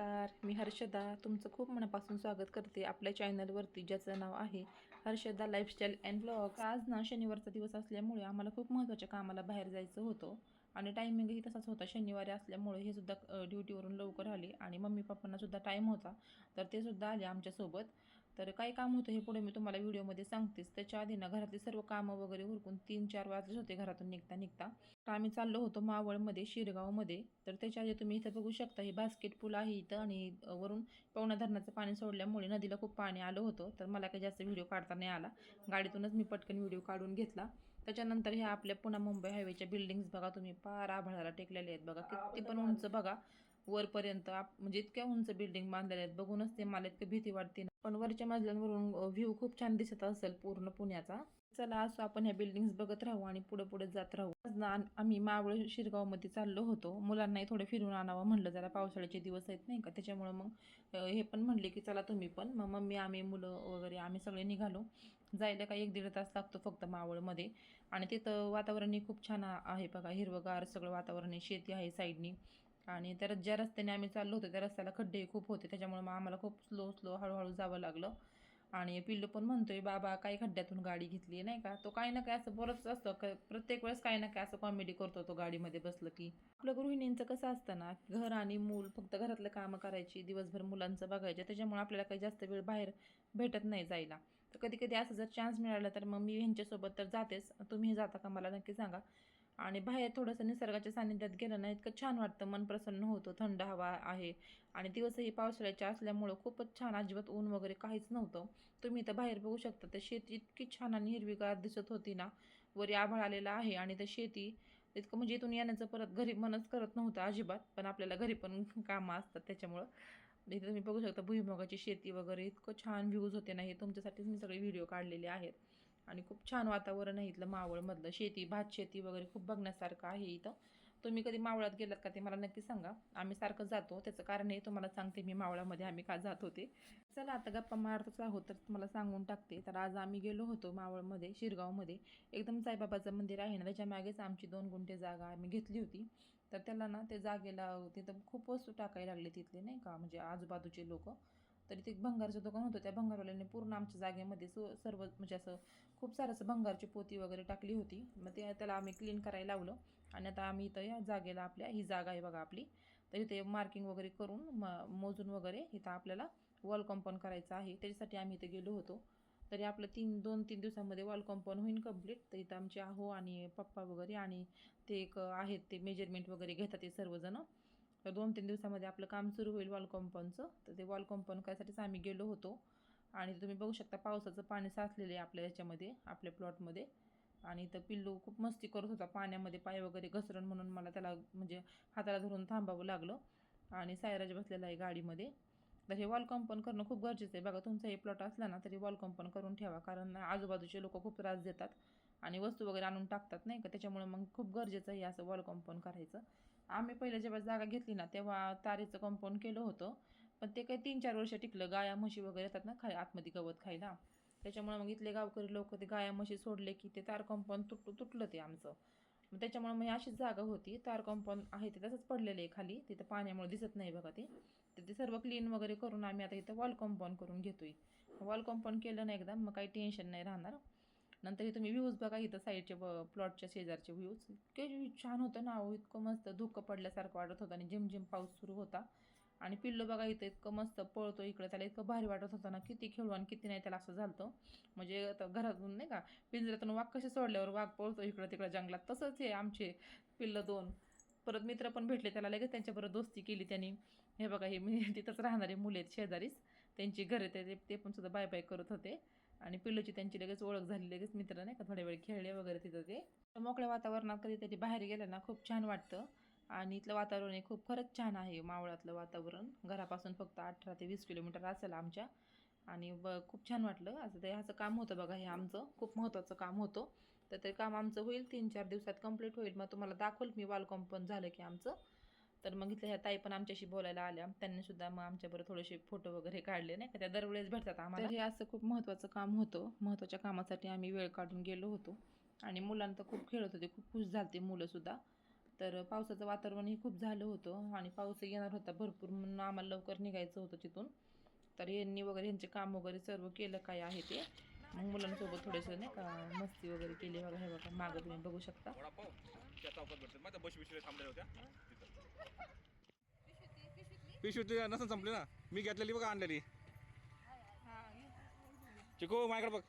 नमस्कार मी हर्षदा तुमचं खूप मनापासून स्वागत करते आपल्या चॅनलवरती ज्याचं नाव आहे हर्षदा लाईफस्टाईल अँड ब्लॉग आज ना शनिवारचा दिवस असल्यामुळे आम्हाला खूप महत्त्वाच्या कामाला बाहेर जायचं होतं आणि टायमिंगही तसाच होता. शनिवारी असल्यामुळे हे सुद्धा ड्युटीवरून लवकर आले आणि मम्मी पप्पांना सुद्धा टाईम होता तर ते सुद्धा आले आमच्यासोबत. तर काय काम होतं हे पुढे मी तुम्हाला व्हिडिओमध्ये सांगतेच. त्याच्या आधी ना घरातली सर्व कामं वगैरे उरकून तीन चार वाजलेच होते घरातून निघता निघता. तर आम्ही चाललो होतो मावळमध्ये शिरगावमध्ये. तर त्याच्या आधी तुम्ही इथं बघू शकता हे बास्केट पूल आहे इथं आणि वरून पवना धरणाचं पाणी सोडल्यामुळे नदीला खूप पाणी आलं होतं. तर मला काही जास्त व्हिडिओ काढता नाही आला. गाडीतूनच मी पटकन व्हिडिओ काढून घेतला. त्याच्यानंतर ह्या आपल्या पुन्हा मुंबई हायवेच्या बिल्डिंग्स बघा तुम्ही पार आभाळाला टेकलेल्या आहेत बघा. किती पण उंच बघा वरपर्यंत आप- म्हणजे इतक्या उंच बिल्डिंग बांधलेल्या आहेत. बघूनच ते मला इतकं भीती वाटते पण वरच्या मजल्यांवरून व्ह्यू खूप छान दिसत असेल पूर्ण पुण्याचा. चला असं आपण ह्या बिल्डिंग्स बघत राहू आणि पुढे पुढे जात राहू. आज ना आम्ही मावळ शिरगावमध्ये चाललो होतो. मुलांनाही थोडे फिरून आणावं म्हणलं. जरा पावसाळ्याचे दिवस आहेत नाही का? त्याच्यामुळं मग हे पण म्हणले की चला तुम्ही पण. मग मम्मी आम्ही मुलं वगैरे आम्ही सगळे निघालो. जायला काही एक दीड तास लागतो फक्त मावळमध्ये. आणि तिथं वातावरणही खूप छान आहे बघा. हिरवगार सगळं वातावरण आहे. शेती आहे साईडनी. आणि त्या ज्या रस्त्याने आम्ही चाललो होतो त्या रस्त्याला खड्डे खूप होते. त्याच्यामुळे मग आम्हाला खूप स्लो स्लो हळूहळू जावं लागलं. आणि पिल्लू पण म्हणतोय बाबा काय खड्ड्यातून गाडी घेतली नाही का? तो काही ना काय असं बोलतच असतं. क- प्रत्येक वेळेस काही ना काय असं कॉमेडी करतो तो गाडीमध्ये बसलं की. आपलं गृहिणींचं कसं असतं ना घर आणि मूल फक्त घरातलं कामं करायची दिवसभर मुलांचं बघायचं त्याच्यामुळे आपल्याला काही जास्त वेळ बाहेर भेटत नाही जायला. तर कधी कधी असं जर चान्स मिळाला तर मग मी ह्यांच्यासोबत तर जातेच. तुम्ही जाता का? मला नक्की सांगा. आणि बाहेर थोडंसं निसर्गाच्या सानिध्यात गेलं ना इतकं छान वाटतं. मन प्रसन्न होतं थंड हवा आहे. आणि दिवसही पावसाळ्याचे असल्यामुळं खूपच छान अजिबात ऊन वगैरे काहीच नव्हतं. तुम्ही इथं बाहेर बघू शकता तर शेती इतकी छान आणि हिरवीगार दिसत होती ना वरी आभाळ आलेला आहे. आणि तर शेती इतकं म्हणजे इथून येण्याचं परत घरी मनच करत नव्हतं अजिबात पण आपल्याला घरी पण कामं असतात त्याच्यामुळं. इथे तुम्ही बघू शकता भुईमुगाची शेती वगैरे इतकं छान व्ह्यूज होते ना हे तुमच्यासाठीच मी सगळे व्हिडिओ काढलेले आहेत. आणि खूप छान वातावरण आहे इथलं मावळमधलं. शेती भात शेती वगैरे खूप बघण्यासारखं आहे इथं. तुम्ही कधी मावळात गेलात का ते मला नक्की सांगा. आम्ही सारखं जातो. त्याचं कारण हे तुम्हाला सांगते मी मावळामध्ये आम्ही का जात होते. चला आता गप्पा मारतच आहोत तर तुम्हाला सांगून टाकते. तर आज आम्ही गेलो होतो मावळमध्ये शिरगावमध्ये. एकदम साईबाबाचं मंदिर आहे ना त्याच्या मागेच आमची दोन गुंठे जागा आम्ही घेतली होती. तर त्याला ना ते जागेला तिथं खूप वस्तू टाकायला लागले तिथले नाही का? म्हणजे आजूबाजूचे लोक. तरी ते भंगारचं दुकान होतं. त्या भंगारवाल्याने पूर्ण आमच्या जागेमध्ये सो सर्व म्हणजे असं खूप सारं असं भंगारची पोती वगैरे टाकली होती. मग ते त्याला आम्ही क्लीन करायला लावलं. आणि आता आम्ही इथं या जागेला आपल्या ही जागा आहे बघा आपली. तर इथे मार्किंग वगैरे करून म मोजून वगैरे इथं आपल्याला वॉल कॉम्पाऊंड करायचं आहे. त्याच्यासाठी आम्ही इथे गेलो होतो. तरी आपलं तीन दोन तीन दिवसामध्ये वॉल कॉम्पाऊंड होईल कंप्लीट तर इथं आमचे आहो आणि पप्पा वगैरे आणि ते एक आहेत ते मेजरमेंट वगैरे घेतात ते सर्वजणं. तर दोन तीन दिवसामध्ये आपलं काम सुरू होईल वॉल कॉम्पाऊंडचं तर ते वॉल कॉम्पाऊंड करायसाठीच आम्ही गेलो होतो. आणि तुम्ही बघू शकता पावसाचं पाणी साचलेलं आहे आपल्या याच्यामध्ये आपल्या प्लॉटमध्ये आणि तर पिल्लू खूप मस्ती करत होता. पाण्यामध्ये पाय वगैरे घसरण म्हणून मला त्याला म्हणजे हाताला धरून थांबावं लागलं. आणि सायराज बसलेला आहे गाडीमध्ये. तर हे वॉल कॉम्पाऊंड करणं खूप गरजेचं आहे. बघा तुमचा हे प्लॉट असला ना तरी वॉल कॉम्पाऊंड करून ठेवा. कारण आजूबाजूचे लोक खूप त्रास देतात. आणि वस्तू वगैरे आणून टाकतात नाही का? त्याच्यामुळे मग खूप गरजेचं आहे असं वॉल कॉम्पाऊंड करायचं. आम्ही पहिल्या जेव्हा जागा घेतली ना तेव्हा तारेचं कंपाऊंड केलं होतं. पण ते काही तीन चार वर्ष टिकलं गाया म्हशी वगैरे येतात ना खाय आतमध्ये गवत खायला. त्याच्यामुळे मग इथले गावकरी लोक ते गाया म्हशी सोडले की ते तार कंपाऊंड तुट तुटलं ते आमचं. मग त्याच्यामुळे मग अशीच जागा होती. तार कंपाऊंड आहे ते तसंच पडलेलं आहे खाली. तिथं पाण्यामुळे दिसत नाही बघा ते. तर ते सर्व क्लीन वगैरे करून आम्ही आता इथं वॉल कंपाऊंड करून घेतोय. वॉल कंपाऊंड केलं ना एकदा मग काही टेन्शन नाही राहणार. नंतर इथं मी व्ह्यूज बघा इथं साईडचे प्लॉटच्या शेजारचे व्ह्यूज इतके छान होतं ना अहो इतकं मस्त धुकं पडल्यासारखं वाटत होतं आणि झिमझिम पाऊस सुरू होता. आणि पिल्लो बघा इथं इतकं मस्त पळतो इकडं त्याला इतकं भारी वाटत होतं ना किती खेळू आणि किती नाही त्याला असं झालं म्हणजे आता घरातून नाही का पिंजऱ्यातून वाघ कसे सोडल्यावर वाघ पळतो इकडं तिकडं जंगलात. तसंच आहे आमचे पिल्लं दोन. परत मित्र पण भेटले त्याला लगेच त्यांच्याबरोबर दोस्ती केली त्यांनी. हे बघा हे मी तिथंच राहणारे मुले आहेत शेजारीच. त्यांची घरे ते ते पण सुद्धा बाय बाय करत होते. आणि पिल्लूची त्यांची लगेच ओळख झाली लगेच मित्र नाही का थोड्या वेळ खेळले वगैरे तिथं ते. मोकळ्या वातावरणात कधीतरी बाहेर गेलं ना खूप छान वाटतं. आणि इथलं वातावरण हे खूप खरंच छान आहे मावळातलं वातावरण. घरापासून फक्त अठरा ते वीस किलोमीटर असेल आमच्या. आणि ब खूप छान वाटलं. असं ते असं काम होतं बघा हे आमचं. खूप महत्त्वाचं काम होतं. तर ते काम आमचं होईल तीन चार दिवसात कंप्लीट होईल. मग तुम्हाला दाखवल मी वाल कंपाऊंड झालं की आमचं. तर मग इथल्या ह्या ताई पण आमच्याशी बोलायला आल्या. त्यांनी सुद्धा मग आमच्याबरोबर थोडेसे फोटो वगैरे काढले नाही का? त्या दरवेळेस भेटतात आम्हाला. तर हे असं खूप महत्त्वाचं काम होतं. महत्त्वाच्या कामासाठी आम्ही वेळ काढून गेलो होतो. आणि मुलांना तर खूप खेळत होते खूप खुश झालते मुलंसुद्धा तर पावसाचं वातावरणही खूप झालं होतं आणि पाऊस येणार होता भरपूर म्हणून आम्हाला लवकर निघायचं होतं तिथून. तर यांनी वगैरे यांचे काम वगैरे सर्व केलं काय आहे ते. मग मुलांसोबत थोडेसं नाही का मस्ती वगैरे केली. बघा हे बघा मागं तुम्ही बघू शकता. वडापाव त्या नसून संपली ना. मी घेतलेली बघ आणलेली. चिकू माझ्याकडे बघ.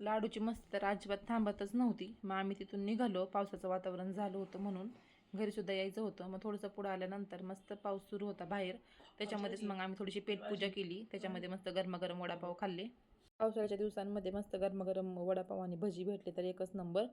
लाडूची मस्त तर अजिबात थांबतच नव्हती. मग आम्ही तिथून निघालो. पावसाचं वातावरण झालं होतं म्हणून. घरी सुद्धा यायचं होतं. मग थोडंसं पुढं आल्यानंतर मस्त पाऊस सुरू होता बाहेर. त्याच्यामध्येच मग आम्ही थोडीशी पेटपूजा केली. त्याच्यामध्ये मस्त गरमागरम वडापाव खाल्ले. पावसाळ्याच्या दिवसांमध्ये मस्त गरमागरम वडापाव आणि भजी भेटले तर एकच नंबर.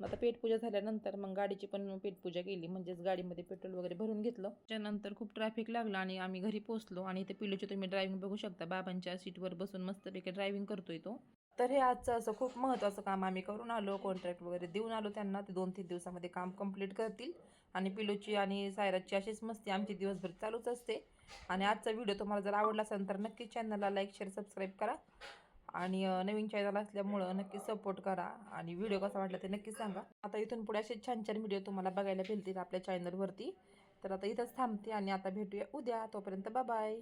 मग आता पेटपूजा झाल्यानंतर मग गाडीची पण पेटपूजा केली. म्हणजेच गाडीमध्ये पेट्रोल वगैरे भरून घेतलं. त्यानंतर खूप ट्रॅफिक लागलं आणि आम्ही घरी पोहोचलो. आणि ते पिलूचे तुम्ही ड्रायव्हिंग बघू शकता. बाबांच्या सीटवर बसून मस्तपैकी ड्रायव्हिंग करतोय तो. तर हे आजचं असं खूप महत्त्वाचं काम आम्ही करून आलो कॉन्ट्रॅक्ट वगैरे देऊन आलो त्यांना. ते दोन तीन दिवसामध्ये काम कंप्लीट करतील. आणि पिलूची आणि सायराची अशीच मस्ती आमची दिवसभर चालूच असते. आणि आजचा व्हिडिओ तुम्हाला जर आवडला असेल तर नक्कीच चॅनलला लाईक शेअर सबस्क्राईब करा. आणि नवीन चॅनल असल्यामुळं नक्की सपोर्ट करा. आणि व्हिडिओ कसा वाटला ते नक्की सांगा. आता इथून पुढे असे छान छान व्हिडिओ तुम्हाला बघायला भेटतील आपल्या चॅनलवरती तर आता इथंच थांबते आणि आता भेटूया उद्या. तोपर्यंत बाय